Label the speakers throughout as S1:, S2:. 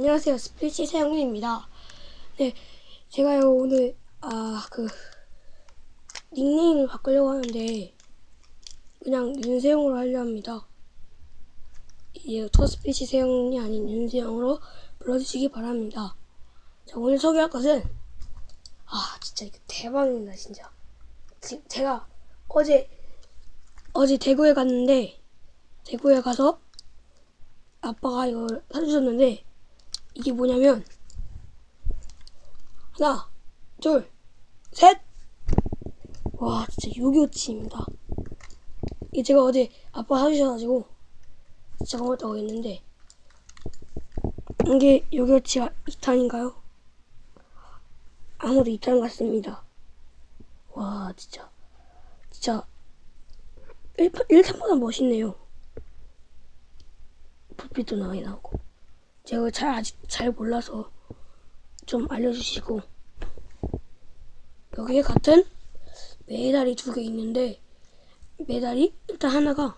S1: 안녕하세요. 스플릿시 세영민입니다. 네, 제가요, 오늘, 아, 그, 닉네임을 바꾸려고 하는데, 그냥 윤세영으로 하려 합니다. 이제 토스피치 세영이 아닌 윤세영으로 불러주시기 바랍니다. 자, 오늘 소개할 것은, 아, 진짜 이거 대박입니다, 진짜. 지- 제가 어제, 어제 대구에 갔는데, 대구에 가서, 아빠가 이걸 사주셨는데, 이게 뭐냐면 하나 둘 셋 와 진짜 요기요치입니다. 이게 제가 어제 아빠 사주셔가지고 진짜 고맙다고 했는데 이게 요기요치가 2탄인가요? 아무도 2탄 같습니다. 와 진짜. 진짜. 1, 1탄보다 멋있네요. 불빛도 많이 나오고 제가 잘 아직 잘 몰라서 좀 알려주시고 여기에 같은 메달이 두 개 있는데 메달이 일단 하나가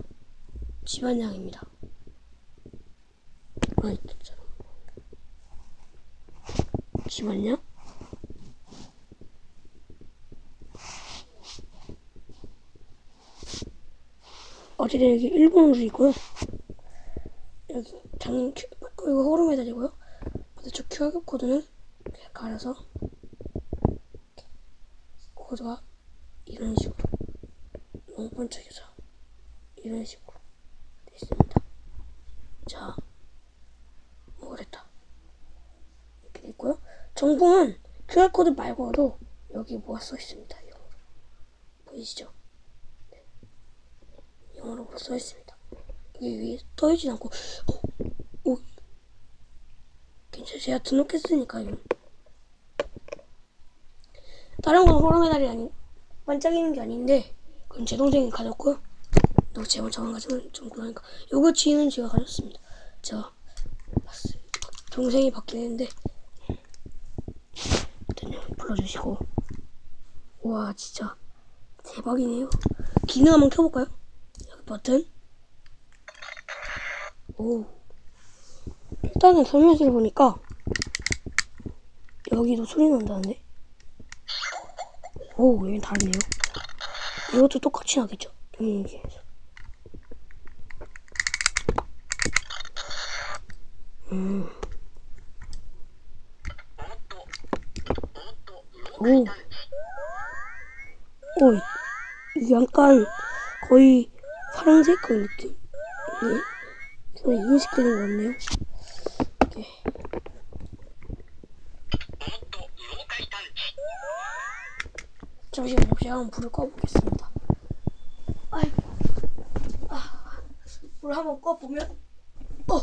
S1: 집안양입니다. 진짜 집안양? 어쨌든 여기 일본어도 있고요. 여기 장 이거 호르 메달이고요. 반대쪽 QR 코드는 이렇게 갈아서 코드가 이런 식으로 너무 번쩍여서 이런 식으로 돼 있습니다. 자, 모르겠다. 이렇게 돼 있고요. 정보는 QR 코드 말고도 여기 뭐가 써 있습니다. 영어로 보이시죠? 네. 영어로 뭐써 있습니다. 여기 위에 떠있진 않고 어, 오, 괜찮아. 제가 등록했으니까요. 다른 건 호러 메달이 아닌 반짝이는 게 아닌데 그건 제 동생이 가졌고요. 또 제가 저만 가지면 좀 그러니까 요거 지는 제가 가졌습니다. 제가. 동생이 받긴 했는데 일단 불러주시고 와 진짜 대박이네요. 기능 한번 켜볼까요? 여기 버튼 오 일단은 설명서를 보니까 여기도 소리 난다는데 오 여긴 다르네요 이것도 똑같이 나겠죠 동영상에서 음. 오. 오, 약간 거의 파란색 그 느낌. 네. 저 인식되는 것 같네요. 네. 잠시만요. 제가 한번 불을 꺼보겠습니다. 아이고. 아, 불 한번 꺼보면, 어,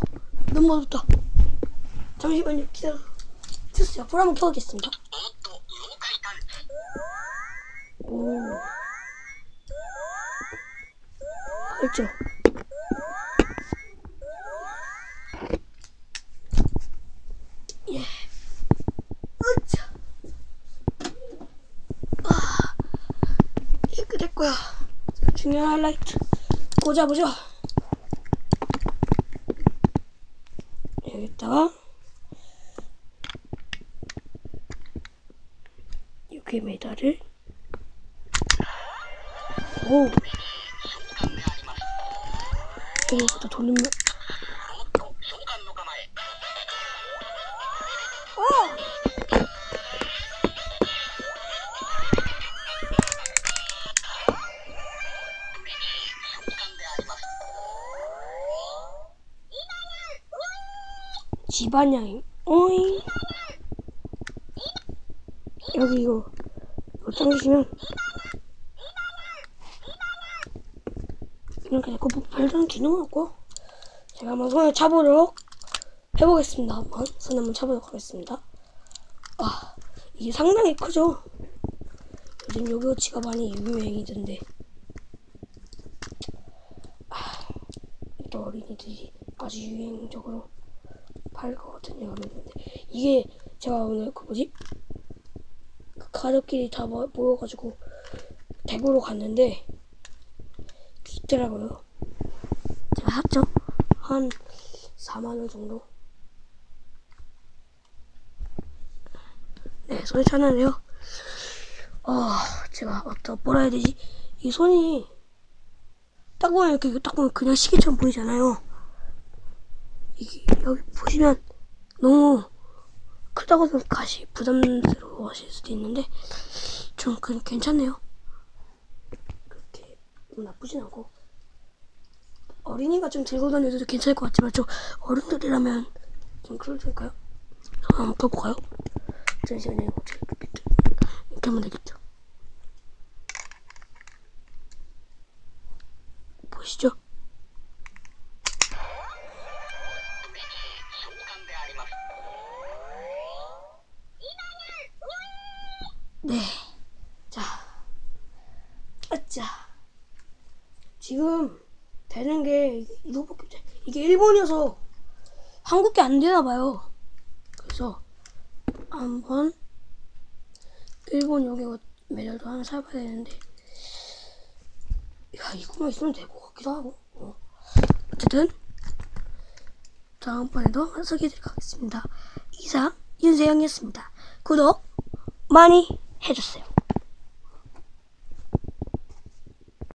S1: 너무 어둡다. 잠시만요. 기다려. 됐어요. 불 한번 켜보겠습니다. 오. 알죠? 예. 으차. 아, 이렇게 됐고요. 중요한 하이라이트 꽂아보죠. 여기다가 여기 메달을 오 이거부터 돌리면 집안양이. 오잉? 여기 이거 이거 당기시면. 이렇게 되고 뭐 별다른 기능은 없고 제가 한번 손을 차보도록 해보겠습니다. 한번 손 한번 차보도록 하겠습니다. 아 이게 상당히 크죠? 요즘 요기요치가 많이 유행이던데. 아, 또 어린이들이 아주 유행적으로 팔것 같은 여름인데 이게 제가 오늘 그 뭐지 그 가족끼리 다 모- 모여가지고 대구로 갔는데 있더라고요. 제가 샀죠? 한 4만원 정도? 네, 손이 차는데요. 어, 제가 어떤 뭐라 해야 되지? 이 손이 딱 보면 이렇게 딱 보면 그냥 시계처럼 보이잖아요. 이게 여기 보시면 너무 크다고 생각하시 부담스러워 하실 수도 있는데 좀 그, 괜찮네요. 그렇게 나쁘진 않고 어린이가 좀 들고 다녀도 괜찮을 것 같지만 좀 어른들이라면 좀 그러니까요. 한번 껴볼까요? 잠시만요. 이렇게 이렇게 하면 되겠죠. 보시죠. 네. 자. 아짜. 지금 되는 게 이거밖에 이게 일본이어서 한국 게 안 되나 봐요. 그래서 한번 일본 여기 메달도 하나 사봐야 되는데 야 이거만 있으면 될 것 같기도 하고 어. 어쨌든 다음번에도 소개해드리도록 하겠습니다. 이상 윤세영이었습니다. 구독 많이 해주세요.